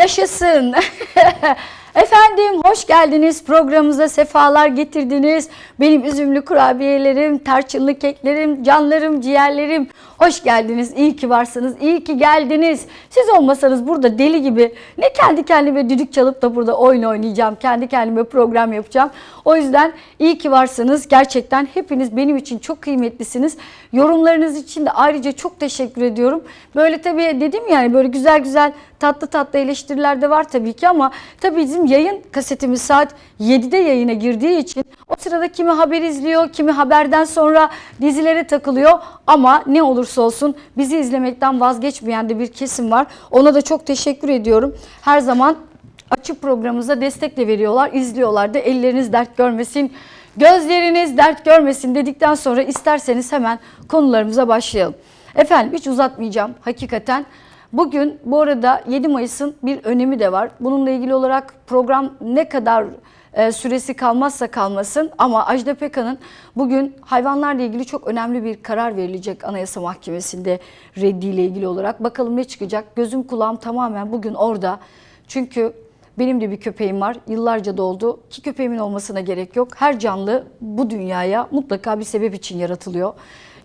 yaşasın. Efendim hoş geldiniz programımıza sefalar getirdiniz. Benim üzümlü kurabiyelerim, tarçınlı keklerim, canlarım, ciğerlerim. Hoş geldiniz. İyi ki varsınız. İyi ki geldiniz. Siz olmasanız burada deli gibi ne kendi kendime düdük çalıp da burada oyun oynayacağım. Kendi kendime program yapacağım. O yüzden iyi ki varsınız. Gerçekten hepiniz benim için çok kıymetlisiniz. Yorumlarınız için de ayrıca çok teşekkür ediyorum. Böyle tabii dedim yani böyle güzel güzel tatlı tatlı eleştiriler de var tabii ki ama tabii bizim yayın kasetimiz saat 7'de yayına girdiği için o sırada kimi haber izliyor, kimi haberden sonra dizilere takılıyor ama ne olursa olsun bizi izlemekten vazgeçmeyen de bir kesim var. Ona da çok teşekkür ediyorum. Her zaman açık programımıza destek de veriyorlar, izliyorlar da elleriniz dert görmesin. Gözleriniz dert görmesin dedikten sonra isterseniz hemen konularımıza başlayalım. Efendim hiç uzatmayacağım hakikaten. Bugün bu arada 7 Mayıs'ın bir önemi de var. Bununla ilgili olarak program ne kadar e, süresi kalmazsa kalmasın ama Ajda Pekkan'ın bugün hayvanlarla ilgili çok önemli bir karar verilecek Anayasa Mahkemesi'nde reddiyle ilgili olarak. Bakalım ne çıkacak? Gözüm kulağım tamamen bugün orada. Çünkü benim de bir köpeğim var. Yıllarca da oldu. Ki köpeğimin olmasına gerek yok. Her canlı bu dünyaya mutlaka bir sebep için yaratılıyor.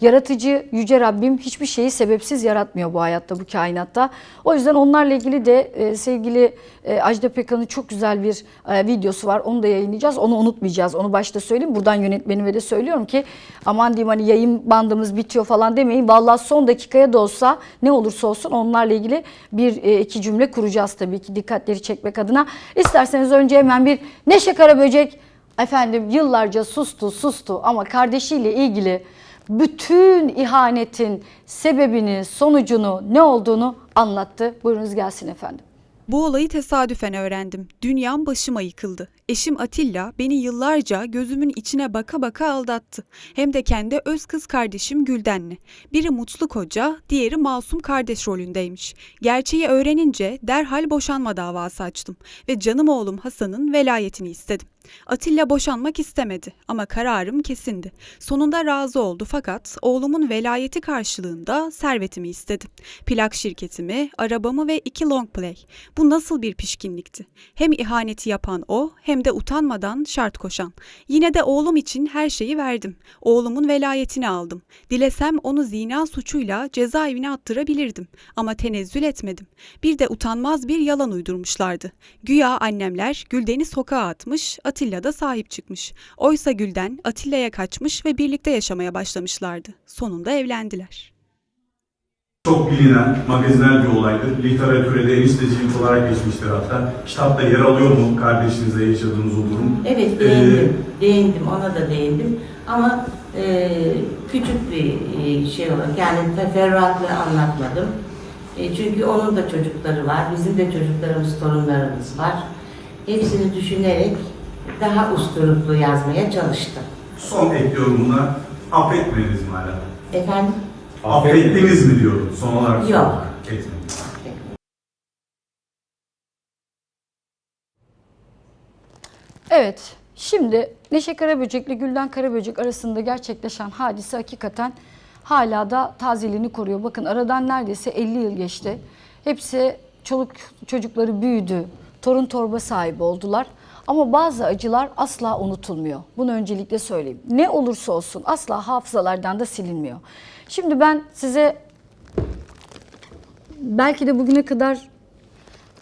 Yaratıcı Yüce Rabbim hiçbir şeyi sebepsiz yaratmıyor bu hayatta, bu kainatta. O yüzden onlarla ilgili de e, sevgili e, Ajda Pekkan'ın çok güzel bir e, videosu var. Onu da yayınlayacağız. Onu unutmayacağız. Onu başta söyleyeyim. Buradan yönetmenime de söylüyorum ki aman diyeyim hani yayın bandımız bitiyor falan demeyin. Vallahi son dakikaya da olsa ne olursa olsun onlarla ilgili bir e, iki cümle kuracağız tabii ki dikkatleri çekmek adına. İsterseniz önce hemen bir Neşe Karaböcek efendim yıllarca sustu sustu ama kardeşiyle ilgili bütün ihanetin sebebini, sonucunu, ne olduğunu anlattı. Buyurunuz gelsin efendim. Bu olayı tesadüfen öğrendim. Dünyam başıma yıkıldı. Eşim Atilla beni yıllarca gözümün içine baka baka aldattı. Hem de kendi öz kız kardeşim Gülden'le. Biri mutlu koca, diğeri masum kardeş rolündeymiş. Gerçeği öğrenince derhal boşanma davası açtım ve canım oğlum Hasan'ın velayetini istedim. Atilla boşanmak istemedi ama kararım kesindi. Sonunda razı oldu fakat oğlumun velayeti karşılığında servetimi istedi. Plak şirketimi, arabamı ve iki long play. Bu nasıl bir pişkinlikti? Hem ihaneti yapan o hem de utanmadan şart koşan. Yine de oğlum için her şeyi verdim. Oğlumun velayetini aldım. Dilesem onu zina suçuyla cezaevine attırabilirdim ama tenezzül etmedim. Bir de utanmaz bir yalan uydurmuşlardı. Güya annemler Gülden'i sokağa atmış, Atilla da sahip çıkmış. Oysa Gülden Atilla'ya kaçmış ve birlikte yaşamaya başlamışlardı. Sonunda evlendiler. Çok bilinen, magazinel bir olaydır. Literatüre de eniştecilik olarak geçmiştir hatta. Kitapta yer alıyor mu kardeşinizle yaşadığınız o durum? Evet Ee, değindim, değindim ona da değindim ama e, küçük bir e, şey olarak yani teferruatlı anlatmadım. E, çünkü onun da çocukları var, bizim de çocuklarımız, torunlarımız var. Hepsini düşünerek daha usturuplu yazmaya çalıştım. son ekliyorum buna. Affetmediniz mi hala? Efendim? Affettiniz mi diyorum son olarak. Yok. Etmediniz. Evet, şimdi Neşe Karaböcek ile Gülden Karaböcek arasında gerçekleşen hadise hakikaten hala da tazeliğini koruyor. Bakın aradan neredeyse 50 yıl geçti. Hepsi çoluk çocukları büyüdü, torun torba sahibi oldular. Ama bazı acılar asla unutulmuyor. Bunu öncelikle söyleyeyim. Ne olursa olsun asla hafızalardan da silinmiyor. Şimdi ben size belki de bugüne kadar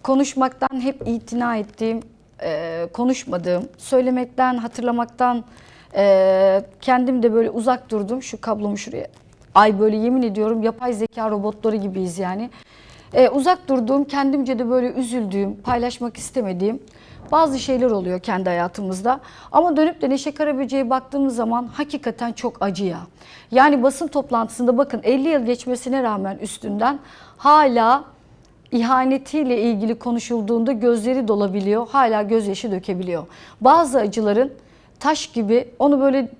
konuşmaktan hep itina ettiğim, e, konuşmadığım, söylemekten, hatırlamaktan e, kendim de böyle uzak durdum. Şu kablomu şuraya. Ay böyle yemin ediyorum yapay zeka robotları gibiyiz yani. E, uzak durduğum, kendimce de böyle üzüldüğüm, paylaşmak istemediğim bazı şeyler oluyor kendi hayatımızda. Ama dönüp de Neşe Karaböcek'e baktığımız zaman hakikaten çok acı ya. Yani basın toplantısında bakın 50 yıl geçmesine rağmen üstünden hala ihanetiyle ilgili konuşulduğunda gözleri dolabiliyor. Hala gözyaşı dökebiliyor. Bazı acıların taş gibi onu böyle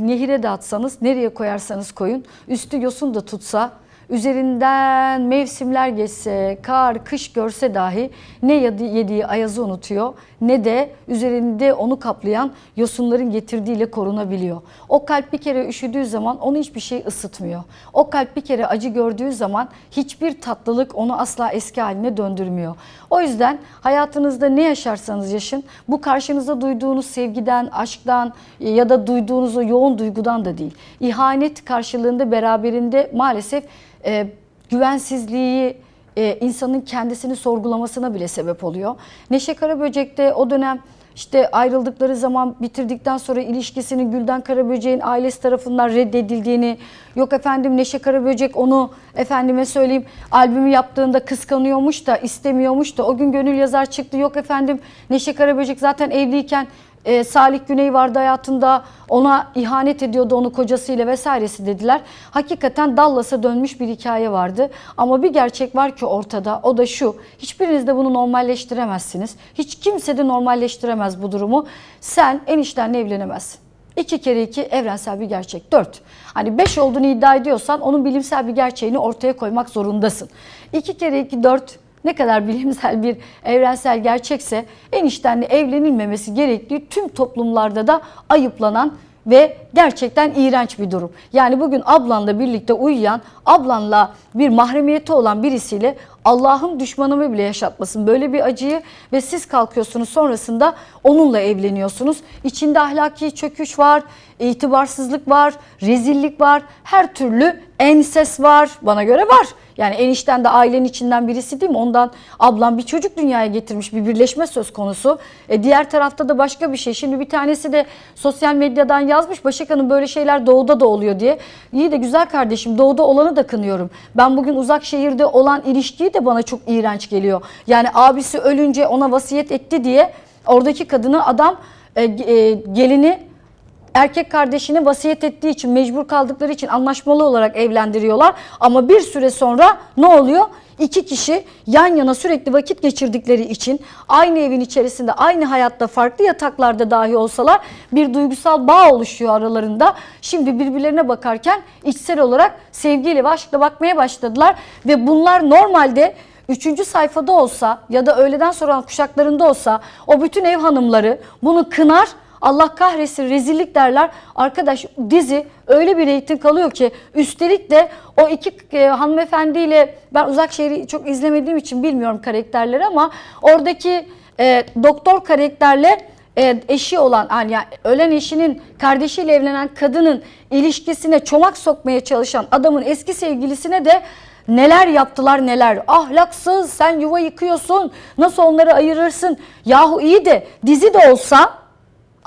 nehire de atsanız nereye koyarsanız koyun üstü yosun da tutsa üzerinden mevsimler geçse, kar, kış görse dahi ne yedi- yediği ayazı unutuyor ne de üzerinde onu kaplayan yosunların getirdiğiyle korunabiliyor. O kalp bir kere üşüdüğü zaman onu hiçbir şey ısıtmıyor. O kalp bir kere acı gördüğü zaman hiçbir tatlılık onu asla eski haline döndürmüyor. O yüzden hayatınızda ne yaşarsanız yaşın bu karşınıza duyduğunuz sevgiden, aşktan ya da duyduğunuz o yoğun duygudan da değil. İhanet karşılığında beraberinde maalesef e, güvensizliği, e, insanın kendisini sorgulamasına bile sebep oluyor. Neşe Karaböcek'te o dönem işte ayrıldıkları zaman bitirdikten sonra ilişkisinin Gülden Karaböcek'in ailesi tarafından reddedildiğini, yok efendim Neşe Karaböcek onu efendime söyleyeyim albümü yaptığında kıskanıyormuş da istemiyormuş da o gün gönül yazar çıktı. Yok efendim Neşe Karaböcek zaten evliyken e, Salih Güney vardı hayatında ona ihanet ediyordu onu kocasıyla vesairesi dediler. Hakikaten Dallas'a dönmüş bir hikaye vardı. Ama bir gerçek var ki ortada o da şu. Hiçbiriniz de bunu normalleştiremezsiniz. Hiç kimse de normalleştiremez bu durumu. Sen eniştenle evlenemezsin. İki kere iki evrensel bir gerçek. Dört. Hani beş olduğunu iddia ediyorsan onun bilimsel bir gerçeğini ortaya koymak zorundasın. İki kere iki dört ne kadar bilimsel bir evrensel gerçekse eniştenle evlenilmemesi gerektiği tüm toplumlarda da ayıplanan ve gerçekten iğrenç bir durum. Yani bugün ablanla birlikte uyuyan, ablanla bir mahremiyeti olan birisiyle Allah'ın düşmanımı bile yaşatmasın böyle bir acıyı ve siz kalkıyorsunuz sonrasında onunla evleniyorsunuz. İçinde ahlaki çöküş var, itibarsızlık var, rezillik var, her türlü enses var. Bana göre var. Yani enişten de ailenin içinden birisi değil mi? Ondan ablam bir çocuk dünyaya getirmiş bir birleşme söz konusu. E diğer tarafta da başka bir şey. Şimdi bir tanesi de sosyal medyadan yazmış Başak Hanım böyle şeyler doğuda da oluyor diye. İyi de güzel kardeşim doğuda olanı da kınıyorum. Ben bugün uzak şehirde olan ilişkiyi de bana çok iğrenç geliyor. Yani abisi ölünce ona vasiyet etti diye oradaki kadını adam e, e, gelini erkek kardeşine vasiyet ettiği için mecbur kaldıkları için anlaşmalı olarak evlendiriyorlar. Ama bir süre sonra ne oluyor? İki kişi yan yana sürekli vakit geçirdikleri için aynı evin içerisinde aynı hayatta farklı yataklarda dahi olsalar bir duygusal bağ oluşuyor aralarında. Şimdi birbirlerine bakarken içsel olarak sevgiyle ve aşkla bakmaya başladılar ve bunlar normalde Üçüncü sayfada olsa ya da öğleden sonra kuşaklarında olsa o bütün ev hanımları bunu kınar Allah kahretsin rezillik derler. Arkadaş dizi öyle bir reyting kalıyor ki üstelik de o iki e, hanımefendiyle ben uzak şehri çok izlemediğim için bilmiyorum karakterleri ama oradaki e, doktor karakterle e, eşi olan hani yani ölen eşinin kardeşiyle evlenen kadının ilişkisine çomak sokmaya çalışan adamın eski sevgilisine de neler yaptılar neler. Ahlaksız sen yuva yıkıyorsun. Nasıl onları ayırırsın? Yahu iyi de dizi de olsa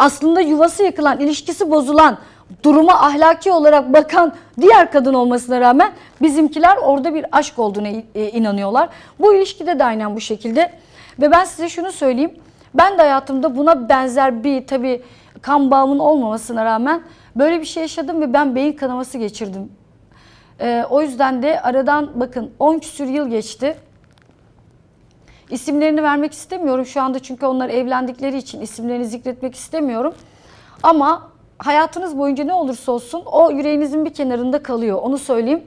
aslında yuvası yıkılan, ilişkisi bozulan, duruma ahlaki olarak bakan diğer kadın olmasına rağmen bizimkiler orada bir aşk olduğuna e, inanıyorlar. Bu ilişkide de aynen bu şekilde. Ve ben size şunu söyleyeyim. Ben de hayatımda buna benzer bir tabii kan bağımın olmamasına rağmen böyle bir şey yaşadım ve ben beyin kanaması geçirdim. Ee, o yüzden de aradan bakın 10 küsür yıl geçti. İsimlerini vermek istemiyorum şu anda çünkü onlar evlendikleri için isimlerini zikretmek istemiyorum. Ama hayatınız boyunca ne olursa olsun o yüreğinizin bir kenarında kalıyor onu söyleyeyim.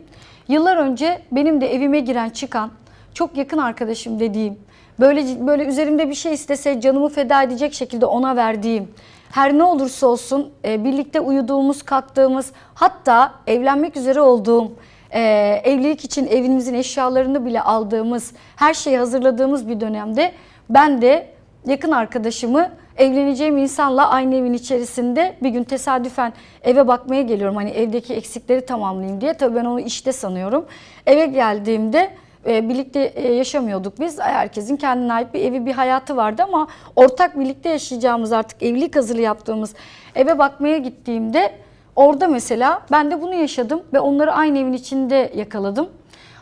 Yıllar önce benim de evime giren çıkan çok yakın arkadaşım dediğim böyle böyle üzerimde bir şey istese canımı feda edecek şekilde ona verdiğim her ne olursa olsun e, birlikte uyuduğumuz, kalktığımız hatta evlenmek üzere olduğum e, evlilik için evimizin eşyalarını bile aldığımız, her şeyi hazırladığımız bir dönemde ben de yakın arkadaşımı evleneceğim insanla aynı evin içerisinde bir gün tesadüfen eve bakmaya geliyorum. Hani evdeki eksikleri tamamlayayım diye. Tabii ben onu işte sanıyorum. Eve geldiğimde e, birlikte e, yaşamıyorduk biz. Herkesin kendine ait bir evi, bir hayatı vardı ama ortak birlikte yaşayacağımız artık evlilik hazırlığı yaptığımız eve bakmaya gittiğimde orada mesela ben de bunu yaşadım ve onları aynı evin içinde yakaladım.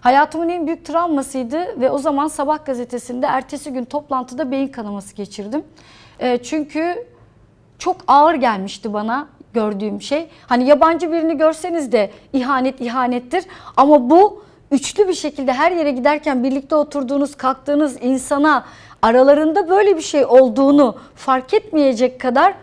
Hayatımın en büyük travmasıydı ve o zaman Sabah gazetesinde ertesi gün toplantıda beyin kanaması geçirdim. E, çünkü çok ağır gelmişti bana gördüğüm şey. Hani yabancı birini görseniz de ihanet ihanettir ama bu üçlü bir şekilde her yere giderken birlikte oturduğunuz, kalktığınız insana aralarında böyle bir şey olduğunu fark etmeyecek kadar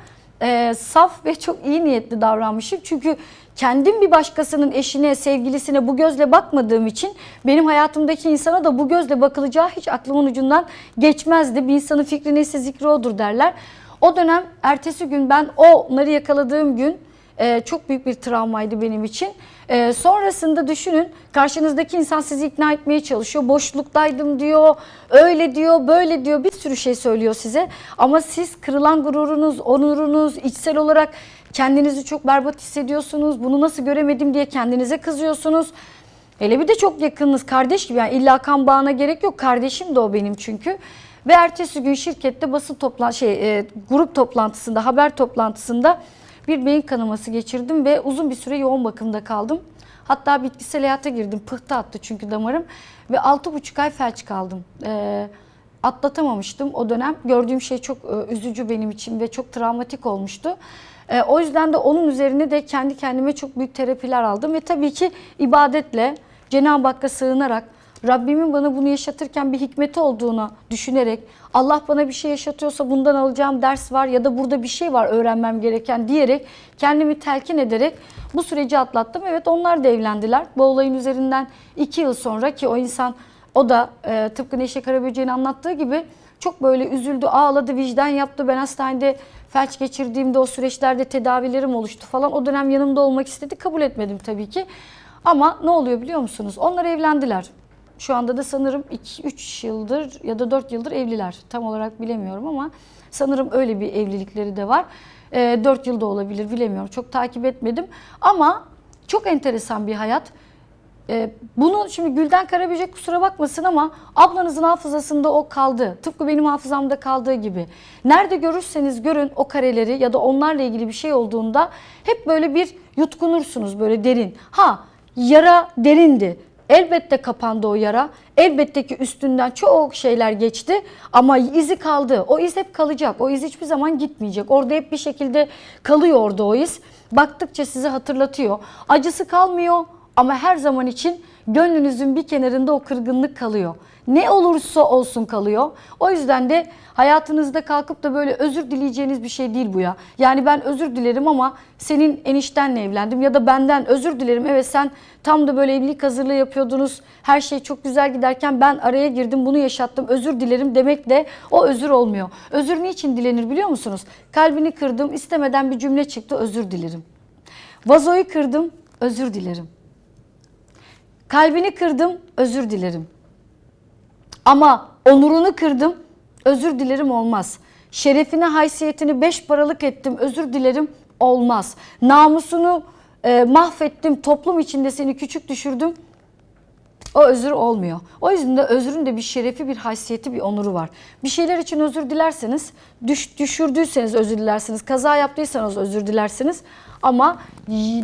e, saf ve çok iyi niyetli davranmışım. Çünkü kendim bir başkasının eşine, sevgilisine bu gözle bakmadığım için benim hayatımdaki insana da bu gözle bakılacağı hiç aklımın ucundan geçmezdi. Bir insanın fikri neyse zikri odur derler. O dönem ertesi gün ben onları yakaladığım gün e, çok büyük bir travmaydı benim için. E, sonrasında düşünün karşınızdaki insan sizi ikna etmeye çalışıyor. Boşluktaydım diyor, öyle diyor, böyle diyor bir sürü şey söylüyor size. Ama siz kırılan gururunuz, onurunuz, içsel olarak kendinizi çok berbat hissediyorsunuz. Bunu nasıl göremedim diye kendinize kızıyorsunuz. Hele bir de çok yakınınız kardeş gibi yani illa kan bağına gerek yok. Kardeşim de o benim çünkü. Ve ertesi gün şirkette basın toplan şey e, grup toplantısında, haber toplantısında bir beyin kanaması geçirdim ve uzun bir süre yoğun bakımda kaldım. Hatta bitkisel hayata girdim. Pıhtı attı çünkü damarım ve 6,5 ay felç kaldım. Ee, atlatamamıştım o dönem. Gördüğüm şey çok e, üzücü benim için ve çok travmatik olmuştu. E, o yüzden de onun üzerine de kendi kendime çok büyük terapiler aldım ve tabii ki ibadetle Cenab-ı Hakk'a sığınarak Rabbimin bana bunu yaşatırken bir hikmeti olduğunu düşünerek Allah bana bir şey yaşatıyorsa bundan alacağım ders var ya da burada bir şey var öğrenmem gereken diyerek kendimi telkin ederek bu süreci atlattım. Evet onlar da evlendiler. Bu olayın üzerinden iki yıl sonra ki o insan o da e, tıpkı Neşe Karaböcek'in anlattığı gibi çok böyle üzüldü, ağladı, vicdan yaptı. Ben hastanede felç geçirdiğimde o süreçlerde tedavilerim oluştu falan. O dönem yanımda olmak istedi. Kabul etmedim tabii ki. Ama ne oluyor biliyor musunuz? Onlar evlendiler. Şu anda da sanırım 3 yıldır ya da 4 yıldır evliler. Tam olarak bilemiyorum ama sanırım öyle bir evlilikleri de var. E, 4 yılda olabilir bilemiyorum. Çok takip etmedim. Ama çok enteresan bir hayat. Ee, bunu şimdi Gülden Karaböcek kusura bakmasın ama ablanızın hafızasında o kaldı. Tıpkı benim hafızamda kaldığı gibi. Nerede görürseniz görün o kareleri ya da onlarla ilgili bir şey olduğunda hep böyle bir yutkunursunuz böyle derin. Ha yara derindi. Elbette kapandı o yara. Elbette ki üstünden çok şeyler geçti ama izi kaldı. O iz hep kalacak. O iz hiçbir zaman gitmeyecek. Orada hep bir şekilde kalıyor orada o iz. Baktıkça sizi hatırlatıyor. Acısı kalmıyor ama her zaman için gönlünüzün bir kenarında o kırgınlık kalıyor. Ne olursa olsun kalıyor. O yüzden de hayatınızda kalkıp da böyle özür dileyeceğiniz bir şey değil bu ya. Yani ben özür dilerim ama senin eniştenle evlendim ya da benden özür dilerim. Evet sen tam da böyle evlilik hazırlığı yapıyordunuz. Her şey çok güzel giderken ben araya girdim bunu yaşattım özür dilerim demek de o özür olmuyor. Özür niçin dilenir biliyor musunuz? Kalbini kırdım istemeden bir cümle çıktı özür dilerim. Vazoyu kırdım özür dilerim. Kalbini kırdım, özür dilerim. Ama onurunu kırdım, özür dilerim olmaz. Şerefine, haysiyetini beş paralık ettim, özür dilerim olmaz. Namusunu e, mahvettim, toplum içinde seni küçük düşürdüm, o özür olmuyor. O yüzden de özrün de bir şerefi, bir haysiyeti, bir onuru var. Bir şeyler için özür dilerseniz, düş, düşürdüyseniz özür dilersiniz, kaza yaptıysanız özür dilersiniz. Ama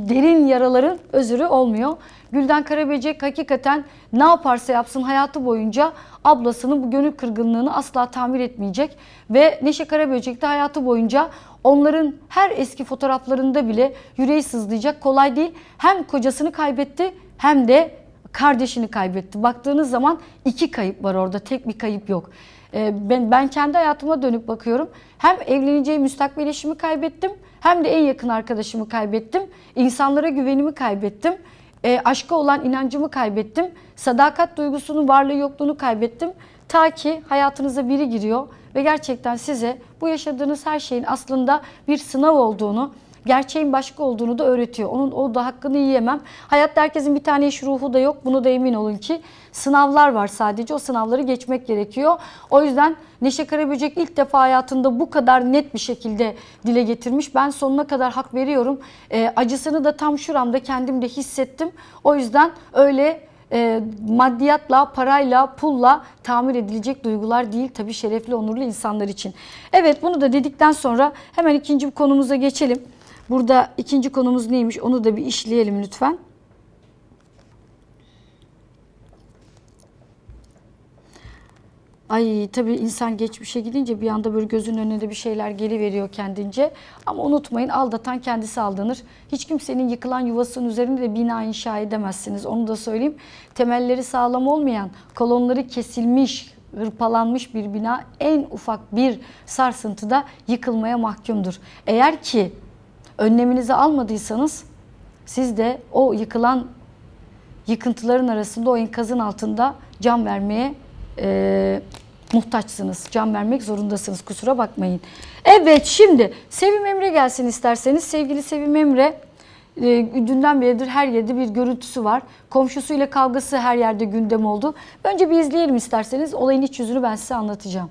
derin yaraların özürü olmuyor. Gülden Karaböcek hakikaten ne yaparsa yapsın hayatı boyunca ablasının bu gönül kırgınlığını asla tamir etmeyecek. Ve Neşe Karaböcek de hayatı boyunca onların her eski fotoğraflarında bile yüreği sızlayacak. Kolay değil. Hem kocasını kaybetti hem de kardeşini kaybetti. Baktığınız zaman iki kayıp var orada. Tek bir kayıp yok. Ee, Ben, ben kendi hayatıma dönüp bakıyorum. Hem evleneceğim müstakbel eşimi kaybettim hem de en yakın arkadaşımı kaybettim. İnsanlara güvenimi kaybettim. E, aşka olan inancımı kaybettim. Sadakat duygusunun varlığı yokluğunu kaybettim. Ta ki hayatınıza biri giriyor ve gerçekten size bu yaşadığınız her şeyin aslında bir sınav olduğunu, gerçeğin başka olduğunu da öğretiyor. Onun o da hakkını yiyemem. Hayatta herkesin bir tane iş ruhu da yok. Bunu da emin olun ki sınavlar var sadece. O sınavları geçmek gerekiyor. O yüzden Neşe Karaböcek ilk defa hayatında bu kadar net bir şekilde dile getirmiş. Ben sonuna kadar hak veriyorum. E, acısını da tam şuramda kendimde hissettim. O yüzden öyle e, maddiyatla, parayla, pulla tamir edilecek duygular değil tabii şerefli, onurlu insanlar için. Evet bunu da dedikten sonra hemen ikinci konumuza geçelim. Burada ikinci konumuz neymiş onu da bir işleyelim lütfen. Ay tabii insan geçmişe gidince bir anda böyle gözünün önünde bir şeyler geliveriyor kendince. Ama unutmayın aldatan kendisi aldanır. Hiç kimsenin yıkılan yuvasının üzerinde de bina inşa edemezsiniz. Onu da söyleyeyim. Temelleri sağlam olmayan, kolonları kesilmiş, hırpalanmış bir bina en ufak bir sarsıntıda yıkılmaya mahkumdur. Eğer ki önleminizi almadıysanız siz de o yıkılan yıkıntıların arasında o enkazın altında can vermeye e, muhtaçsınız. Can vermek zorundasınız. Kusura bakmayın. Evet şimdi Sevim Emre gelsin isterseniz. Sevgili Sevim Emre e, dünden beridir her yerde bir görüntüsü var. Komşusuyla kavgası her yerde gündem oldu. Önce bir izleyelim isterseniz. Olayın iç yüzünü ben size anlatacağım.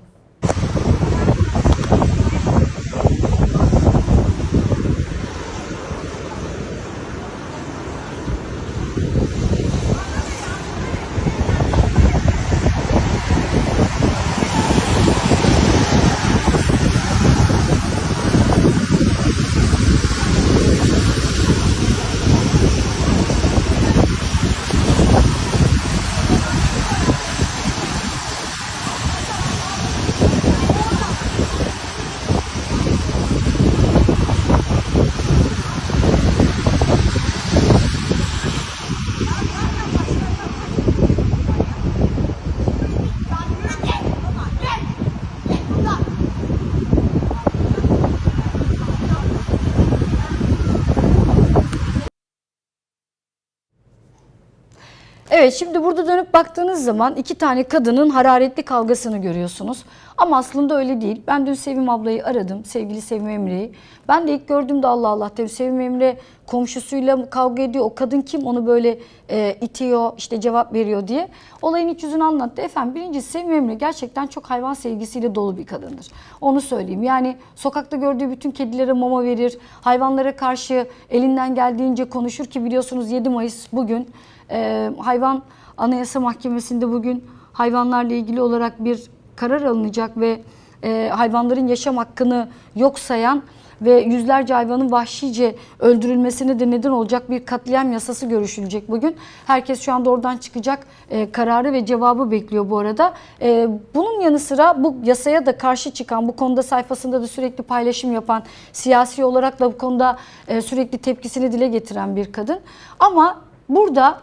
Evet şimdi burada dönüp baktığınız zaman iki tane kadının hararetli kavgasını görüyorsunuz. Ama aslında öyle değil. Ben dün Sevim ablayı aradım. Sevgili Sevim Emre'yi. Ben de ilk gördüğümde Allah Allah dedim. Sevim Emre komşusuyla kavga ediyor. O kadın kim? Onu böyle e, itiyor, işte cevap veriyor diye. Olayın iç yüzünü anlattı. Efendim birincisi Sevim Emre gerçekten çok hayvan sevgisiyle dolu bir kadındır. Onu söyleyeyim. Yani sokakta gördüğü bütün kedilere mama verir. Hayvanlara karşı elinden geldiğince konuşur ki biliyorsunuz 7 Mayıs bugün. Ee, hayvan Anayasa Mahkemesi'nde bugün hayvanlarla ilgili olarak bir karar alınacak ve e, hayvanların yaşam hakkını yok sayan ve yüzlerce hayvanın vahşice öldürülmesine de neden olacak bir katliam yasası görüşülecek bugün. Herkes şu anda oradan çıkacak e, kararı ve cevabı bekliyor bu arada. E, bunun yanı sıra bu yasaya da karşı çıkan, bu konuda sayfasında da sürekli paylaşım yapan, siyasi olarak da bu konuda e, sürekli tepkisini dile getiren bir kadın. Ama burada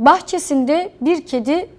bahçesinde bir kedi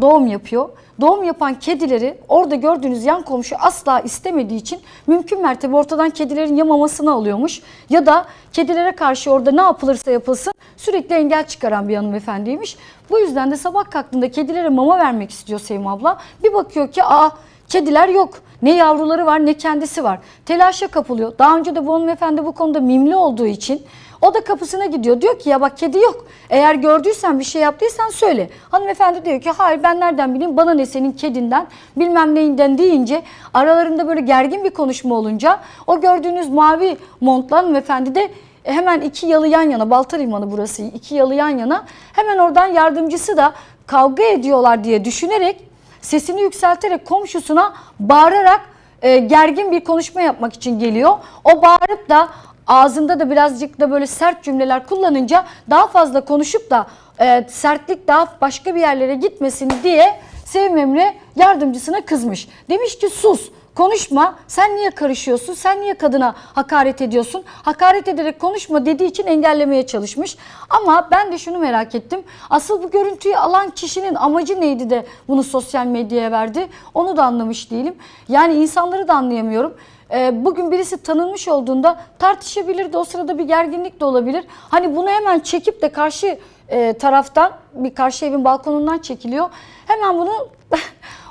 doğum yapıyor. Doğum yapan kedileri orada gördüğünüz yan komşu asla istemediği için mümkün mertebe ortadan kedilerin ya mamasını alıyormuş ya da kedilere karşı orada ne yapılırsa yapılsın sürekli engel çıkaran bir hanımefendiymiş. Bu yüzden de sabah kalktığında kedilere mama vermek istiyor Sevim abla. Bir bakıyor ki aa kediler yok. Ne yavruları var ne kendisi var. Telaşa kapılıyor. Daha önce de bu hanımefendi bu konuda mimli olduğu için o da kapısına gidiyor. Diyor ki ya bak kedi yok. Eğer gördüysen bir şey yaptıysan söyle. Hanımefendi diyor ki hayır ben nereden bileyim bana ne senin kedinden bilmem neyinden deyince aralarında böyle gergin bir konuşma olunca o gördüğünüz mavi montlu hanımefendi de hemen iki yalı yan yana Balta Limanı burası iki yalı yan yana hemen oradan yardımcısı da kavga ediyorlar diye düşünerek sesini yükselterek komşusuna bağırarak e, gergin bir konuşma yapmak için geliyor. O bağırıp da ağzında da birazcık da böyle sert cümleler kullanınca daha fazla konuşup da e, sertlik daha başka bir yerlere gitmesin diye Sevim Emre yardımcısına kızmış. Demiş ki sus konuşma. Sen niye karışıyorsun? Sen niye kadına hakaret ediyorsun? Hakaret ederek konuşma dediği için engellemeye çalışmış. Ama ben de şunu merak ettim. Asıl bu görüntüyü alan kişinin amacı neydi de bunu sosyal medyaya verdi? Onu da anlamış değilim. Yani insanları da anlayamıyorum. Ee, bugün birisi tanınmış olduğunda tartışabilir de o sırada bir gerginlik de olabilir. Hani bunu hemen çekip de karşı e, taraftan bir karşı evin balkonundan çekiliyor. Hemen bunu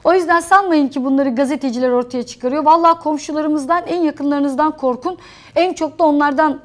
o yüzden sanmayın ki bunları gazeteciler ortaya çıkarıyor. Vallahi komşularımızdan en yakınlarınızdan korkun. En çok da onlardan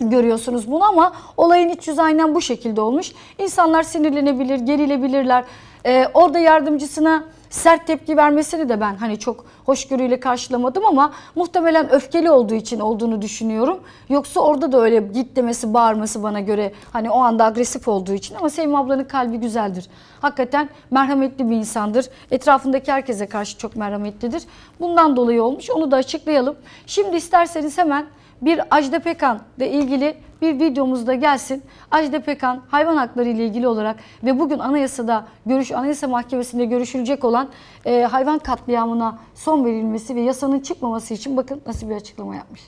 görüyorsunuz bunu ama olayın iç yüzü aynen bu şekilde olmuş. İnsanlar sinirlenebilir, gerilebilirler. Ee, orada yardımcısına sert tepki vermesini de ben hani çok hoşgörüyle karşılamadım ama muhtemelen öfkeli olduğu için olduğunu düşünüyorum. Yoksa orada da öyle git demesi, bağırması bana göre hani o anda agresif olduğu için ama Sevim ablanın kalbi güzeldir. Hakikaten merhametli bir insandır. Etrafındaki herkese karşı çok merhametlidir. Bundan dolayı olmuş. Onu da açıklayalım. Şimdi isterseniz hemen bir Ajda Pekan ile ilgili bir videomuz da gelsin. Ajda Pekan hayvan hakları ile ilgili olarak ve bugün anayasada görüş Anayasa Mahkemesi'nde görüşülecek olan e, hayvan katliamına son verilmesi ve yasanın çıkmaması için bakın nasıl bir açıklama yapmış.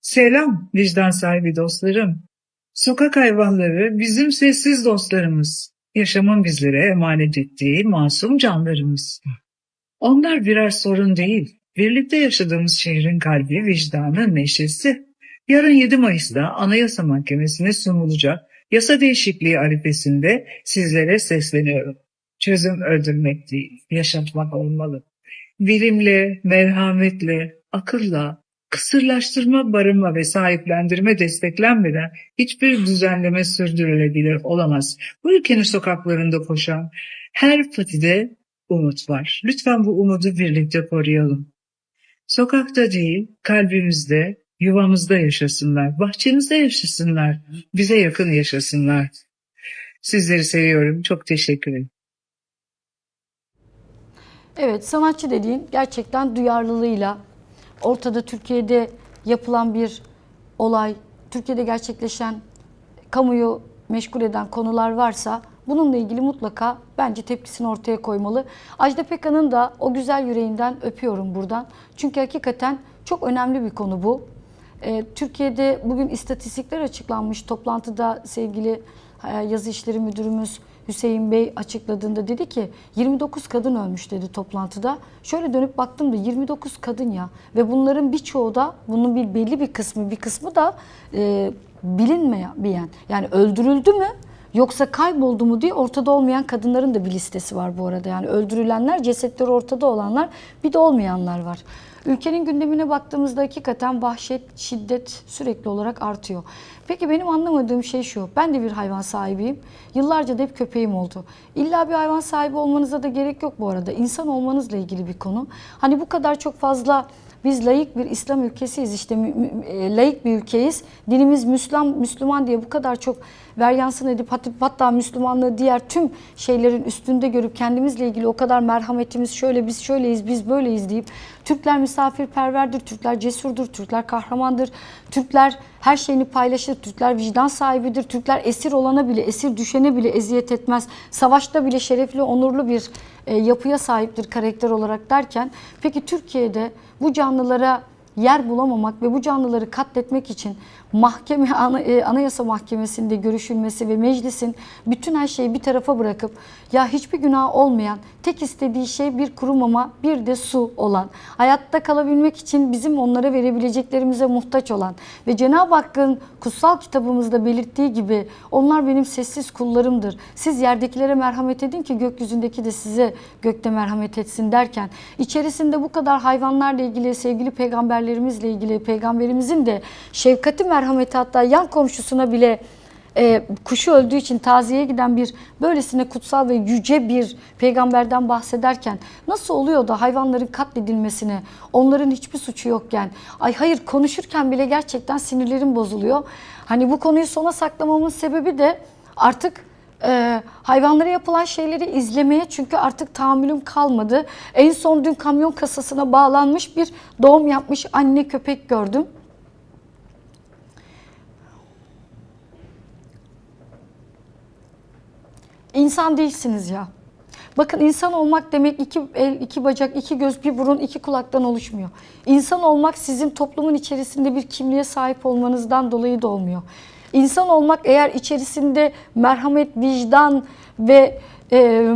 Selam vicdan sahibi dostlarım. Sokak hayvanları bizim sessiz dostlarımız. yaşamın bizlere emanet ettiği masum canlarımız. Onlar birer sorun değil, birlikte yaşadığımız şehrin kalbi, vicdanı, neşesi. Yarın 7 Mayıs'ta Anayasa Mahkemesi'ne sunulacak yasa değişikliği arifesinde sizlere sesleniyorum. Çözüm öldürmek değil, yaşatmak olmalı. Bilimle, merhametle, akılla, kısırlaştırma, barınma ve sahiplendirme desteklenmeden hiçbir düzenleme sürdürülebilir olamaz. Bu ülkenin sokaklarında koşan her patide umut var. Lütfen bu umudu birlikte koruyalım. Sokakta değil, kalbimizde, yuvamızda yaşasınlar, bahçemizde yaşasınlar, bize yakın yaşasınlar. Sizleri seviyorum. Çok teşekkür ederim. Evet sanatçı dediğin gerçekten duyarlılığıyla ortada Türkiye'de yapılan bir olay, Türkiye'de gerçekleşen kamuyu meşgul eden konular varsa bununla ilgili mutlaka bence tepkisini ortaya koymalı. Ajda Pekkan'ın da o güzel yüreğinden öpüyorum buradan. Çünkü hakikaten çok önemli bir konu bu. Ee, Türkiye'de bugün istatistikler açıklanmış. Toplantıda sevgili e, yazı işleri müdürümüz Hüseyin Bey açıkladığında dedi ki 29 kadın ölmüş dedi toplantıda. Şöyle dönüp baktım da 29 kadın ya ve bunların birçoğu da bunun bir belli bir kısmı bir kısmı da e, bilinmeyen yani öldürüldü mü yoksa kayboldu mu diye ortada olmayan kadınların da bir listesi var bu arada. Yani öldürülenler, cesetleri ortada olanlar, bir de olmayanlar var. Ülkenin gündemine baktığımızda hakikaten vahşet, şiddet sürekli olarak artıyor. Peki benim anlamadığım şey şu. Ben de bir hayvan sahibiyim. Yıllarca da hep köpeğim oldu. İlla bir hayvan sahibi olmanıza da gerek yok bu arada. İnsan olmanızla ilgili bir konu. Hani bu kadar çok fazla biz layık bir İslam ülkesiyiz işte e, layık bir ülkeyiz. Dinimiz Müslüman, Müslüman diye bu kadar çok veryansın edip hat- hatta Müslümanlığı diğer tüm şeylerin üstünde görüp kendimizle ilgili o kadar merhametimiz şöyle biz şöyleyiz biz böyleyiz deyip Türkler misafirperverdir, Türkler cesurdur, Türkler kahramandır, Türkler her şeyini paylaşır, Türkler vicdan sahibidir, Türkler esir olana bile, esir düşene bile eziyet etmez. Savaşta bile şerefli, onurlu bir e, yapıya sahiptir karakter olarak derken peki Türkiye'de bu canlılara yer bulamamak ve bu canlıları katletmek için mahkeme e, anayasa mahkemesinde görüşülmesi ve meclisin bütün her şeyi bir tarafa bırakıp ya hiçbir günah olmayan tek istediği şey bir kuru mama bir de su olan hayatta kalabilmek için bizim onlara verebileceklerimize muhtaç olan ve Cenab-ı Hakk'ın kutsal kitabımızda belirttiği gibi onlar benim sessiz kullarımdır. Siz yerdekilere merhamet edin ki gökyüzündeki de size gökte merhamet etsin derken içerisinde bu kadar hayvanlarla ilgili sevgili peygamberlerimizle ilgili peygamberimizin de şefkati merhameti hatta yan komşusuna bile e, kuşu öldüğü için taziyeye giden bir böylesine kutsal ve yüce bir peygamberden bahsederken nasıl oluyor da hayvanların katledilmesine onların hiçbir suçu yokken ay hayır konuşurken bile gerçekten sinirlerim bozuluyor. Hani bu konuyu sona saklamamın sebebi de artık e, hayvanlara yapılan şeyleri izlemeye çünkü artık tahammülüm kalmadı. En son dün kamyon kasasına bağlanmış bir doğum yapmış anne köpek gördüm. İnsan değilsiniz ya. Bakın insan olmak demek iki el, iki bacak, iki göz, bir burun, iki kulaktan oluşmuyor. İnsan olmak sizin toplumun içerisinde bir kimliğe sahip olmanızdan dolayı da olmuyor. İnsan olmak eğer içerisinde merhamet, vicdan ve e,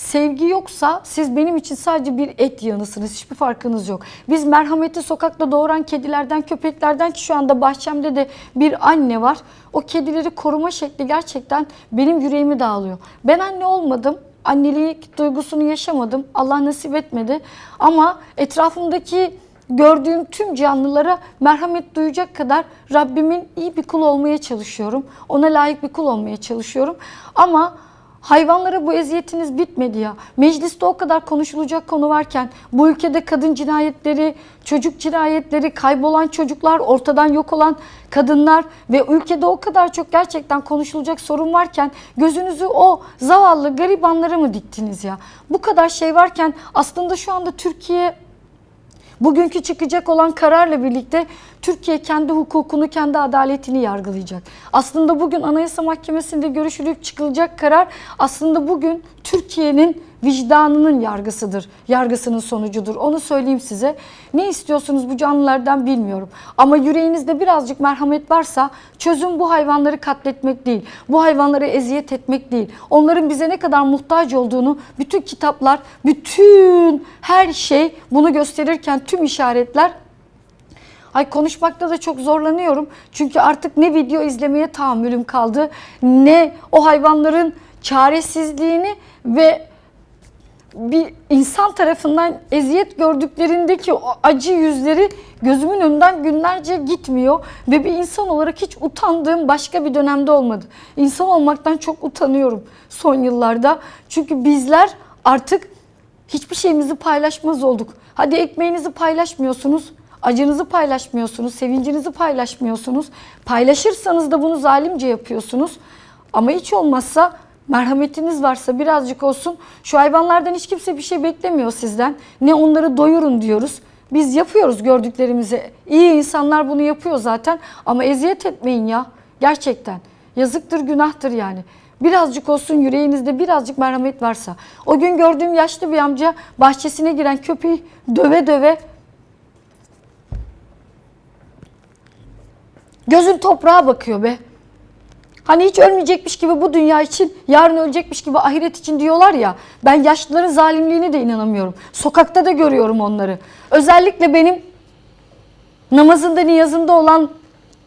sevgi yoksa siz benim için sadece bir et yığınısınız. Hiçbir farkınız yok. Biz merhameti sokakta doğuran kedilerden, köpeklerden ki şu anda bahçemde de bir anne var. O kedileri koruma şekli gerçekten benim yüreğimi dağılıyor. Ben anne olmadım. Annelik duygusunu yaşamadım. Allah nasip etmedi. Ama etrafımdaki gördüğüm tüm canlılara merhamet duyacak kadar Rabbimin iyi bir kul olmaya çalışıyorum. Ona layık bir kul olmaya çalışıyorum. Ama hayvanlara bu eziyetiniz bitmedi ya. Mecliste o kadar konuşulacak konu varken bu ülkede kadın cinayetleri, çocuk cinayetleri, kaybolan çocuklar, ortadan yok olan kadınlar ve ülkede o kadar çok gerçekten konuşulacak sorun varken gözünüzü o zavallı garibanlara mı diktiniz ya? Bu kadar şey varken aslında şu anda Türkiye Bugünkü çıkacak olan kararla birlikte Türkiye kendi hukukunu, kendi adaletini yargılayacak. Aslında bugün Anayasa Mahkemesi'nde görüşülüp çıkılacak karar aslında bugün Türkiye'nin vicdanının yargısıdır. Yargısının sonucudur. Onu söyleyeyim size. Ne istiyorsunuz bu canlılardan bilmiyorum. Ama yüreğinizde birazcık merhamet varsa çözüm bu hayvanları katletmek değil. Bu hayvanları eziyet etmek değil. Onların bize ne kadar muhtaç olduğunu bütün kitaplar, bütün her şey bunu gösterirken tüm işaretler Ay konuşmakta da çok zorlanıyorum. Çünkü artık ne video izlemeye tahammülüm kaldı, ne o hayvanların çaresizliğini ve bir insan tarafından eziyet gördüklerindeki o acı yüzleri gözümün önünden günlerce gitmiyor ve bir insan olarak hiç utandığım başka bir dönemde olmadı. İnsan olmaktan çok utanıyorum son yıllarda. Çünkü bizler artık hiçbir şeyimizi paylaşmaz olduk. Hadi ekmeğinizi paylaşmıyorsunuz, acınızı paylaşmıyorsunuz, sevincinizi paylaşmıyorsunuz. Paylaşırsanız da bunu zalimce yapıyorsunuz. Ama hiç olmazsa merhametiniz varsa birazcık olsun. Şu hayvanlardan hiç kimse bir şey beklemiyor sizden. Ne onları doyurun diyoruz. Biz yapıyoruz gördüklerimizi. İyi insanlar bunu yapıyor zaten ama eziyet etmeyin ya. Gerçekten. Yazıktır, günahtır yani. Birazcık olsun yüreğinizde birazcık merhamet varsa. O gün gördüğüm yaşlı bir amca bahçesine giren köpeği döve döve gözün toprağa bakıyor be. Hani hiç ölmeyecekmiş gibi bu dünya için, yarın ölecekmiş gibi ahiret için diyorlar ya. Ben yaşlıların zalimliğine de inanamıyorum. Sokakta da görüyorum onları. Özellikle benim namazında niyazında olan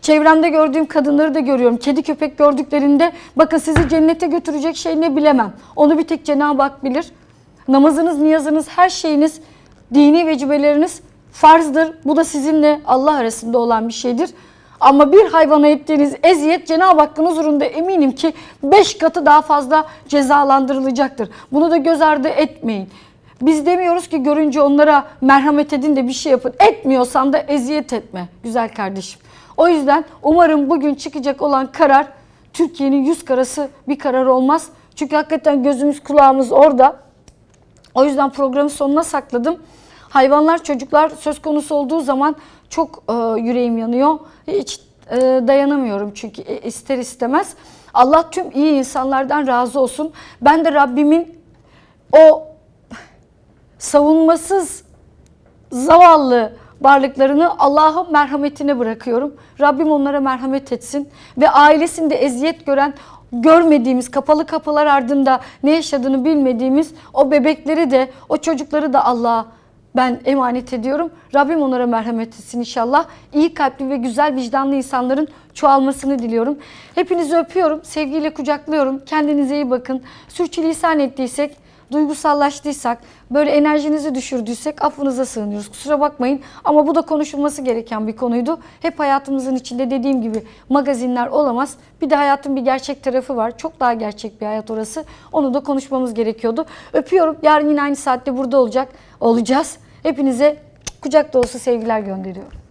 çevremde gördüğüm kadınları da görüyorum. Kedi köpek gördüklerinde bakın sizi cennete götürecek şey ne bilemem. Onu bir tek Cenab-ı Hak bilir. Namazınız, niyazınız, her şeyiniz, dini vecibeleriniz farzdır. Bu da sizinle Allah arasında olan bir şeydir. Ama bir hayvana ettiğiniz eziyet Cenab-ı Hakk'ın huzurunda eminim ki 5 katı daha fazla cezalandırılacaktır. Bunu da göz ardı etmeyin. Biz demiyoruz ki görünce onlara merhamet edin de bir şey yapın. Etmiyorsan da eziyet etme güzel kardeşim. O yüzden umarım bugün çıkacak olan karar Türkiye'nin yüz karası bir karar olmaz. Çünkü hakikaten gözümüz kulağımız orada. O yüzden programın sonuna sakladım. Hayvanlar, çocuklar söz konusu olduğu zaman çok e, yüreğim yanıyor. Hiç e, dayanamıyorum çünkü e, ister istemez. Allah tüm iyi insanlardan razı olsun. Ben de Rabbimin o savunmasız zavallı varlıklarını Allah'ın merhametine bırakıyorum. Rabbim onlara merhamet etsin ve ailesinde eziyet gören görmediğimiz kapalı kapılar ardında ne yaşadığını bilmediğimiz o bebekleri de o çocukları da Allah'a ben emanet ediyorum. Rabbim onlara merhamet etsin inşallah. İyi kalpli ve güzel vicdanlı insanların çoğalmasını diliyorum. Hepinizi öpüyorum. Sevgiyle kucaklıyorum. Kendinize iyi bakın. Sürçülisan ettiysek, duygusallaştıysak, böyle enerjinizi düşürdüysek affınıza sığınıyoruz. Kusura bakmayın ama bu da konuşulması gereken bir konuydu. Hep hayatımızın içinde dediğim gibi magazinler olamaz. Bir de hayatın bir gerçek tarafı var. Çok daha gerçek bir hayat orası. Onu da konuşmamız gerekiyordu. Öpüyorum. Yarın yine aynı saatte burada olacak olacağız. Hepinize kucak dolusu sevgiler gönderiyorum.